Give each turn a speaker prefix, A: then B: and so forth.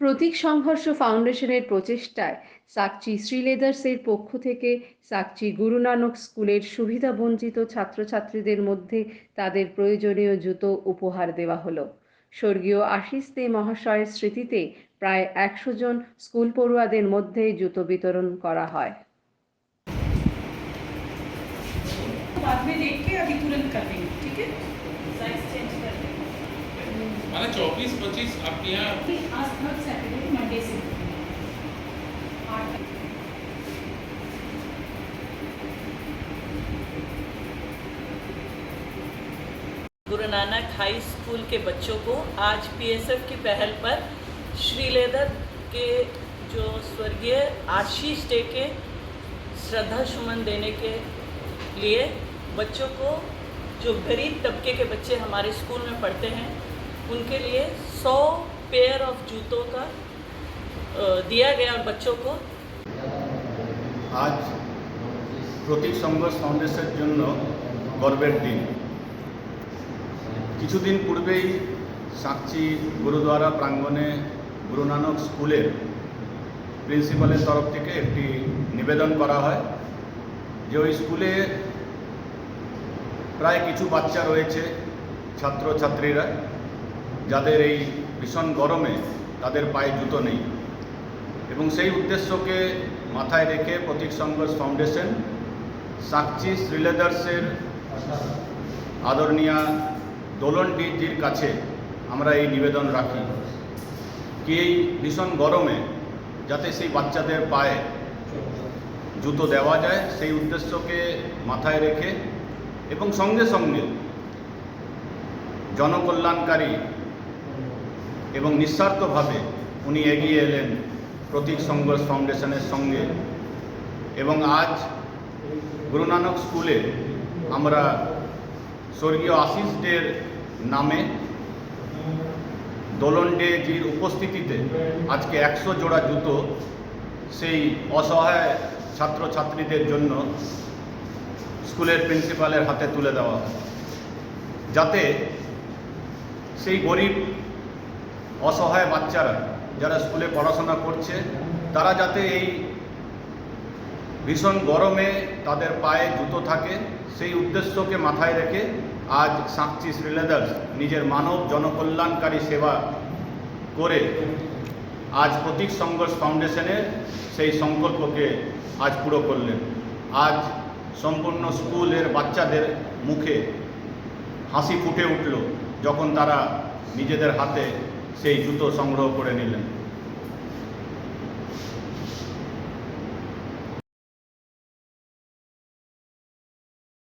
A: প্রতীক সংঘর্ষ ফাউন্ডেশনের প্রচেষ্টায় সাকচি শ্রীলেদার্সের পক্ষ থেকে সাকচি গুরু নানক স্কুলের সুবিধাবঞ্চিত ছাত্রছাত্রীদের মধ্যে তাদের প্রয়োজনীয় জুতো উপহার দেওয়া হলো স্বর্গীয় আশিস দে মহাশয়ের স্মৃতিতে প্রায় একশো জন স্কুল পড়ুয়াদের মধ্যে জুতো বিতরণ করা হয়
B: बाद में देख के अभी तुरंत कर देंगे ठीक है साइज चेंज कर देंगे
C: माना चौबीस पच्चीस आपके यहाँ
B: मंडे से
D: गुरु नानक हाई स्कूल के बच्चों को आज पीएसएफ की पहल पर श्रीलेदर के जो स्वर्गीय आशीष डे के श्रद्धा सुमन देने के लिए बच्चों को जो गरीब तबके के बच्चे हमारे स्कूल में पढ़ते हैं उनके लिए 100 पेयर ऑफ जूतों का अ, दिया गया बच्चों को
E: আজ প্রতীক সংঘর্ষ ফাউন্ডেশনের জন্য গর্বের দিন কিছুদিন পূর্বেই সাকচি গুরুদ্বারা প্রাঙ্গণে গুরু নানক স্কুলের প্রিন্সিপালের তরফ থেকে একটি নিবেদন করা হয় যে ওই স্কুলে প্রায় কিছু বাচ্চা রয়েছে ছাত্রছাত্রীরা যাদের এই ভীষণ গরমে তাদের পায়ে জুতো নেই। এবং সেই উদ্দেশ্যকে মাথায় রেখে প্রতীক সংঘর্ষ ফাউন্ডেশন, সাকচি শ্রীলেদার্সের আদরণীয়া দোলন ডিজির কাছে আমরা এই নিবেদন রাখি কি এই ভীষণ গরমে যাতে সেই বাচ্চাদের পায়ে জুতো দেওয়া যায়, সেই উদ্দেশ্যকে মাথায় রেখে এবং সঙ্গে সঙ্গে জনকল্যাণকারী এবং নিঃস্বার্থভাবে উনি এগিয়ে এলেন প্রতীক সংঘর্ষ ফাউন্ডেশনের সঙ্গে। এবং আজ গুরু নানক স্কুলে আমরা স্বর্গীয় আশিস ডের নামে দোলন ডে জির উপস্থিতিতে আজকে একশো জোড়া জুতো সেই অসহায় ছাত্রছাত্রীদের জন্য স্কুলের প্রিন্সিপালের হাতে তুলে দেওয়া যাতে সেই গরিব অসহায় বাচ্চারা যারা স্কুলে পড়াশোনা করছে, তারা যাতে এই ভীষণ গরমে তাদের পায়ে জুতো থাকে, সেই উদ্দেশ্যকে মাথায় রেখে আজ সাকচি শ্রীলেদার্স নিজের মানব জনকল্যাণকারী সেবা করে আজ প্রতীক সংঘর্ষ ফাউন্ডেশনের সেই সংকল্পকে আজ পুরো করলেন। আজ সম্পূর্ণ স্কুলের বাচ্চাদের মুখে হাসি ফুটে উঠল যখন তারা নিজেদের হাতে সেই জুতো সংগ্রহ করে নিলেন।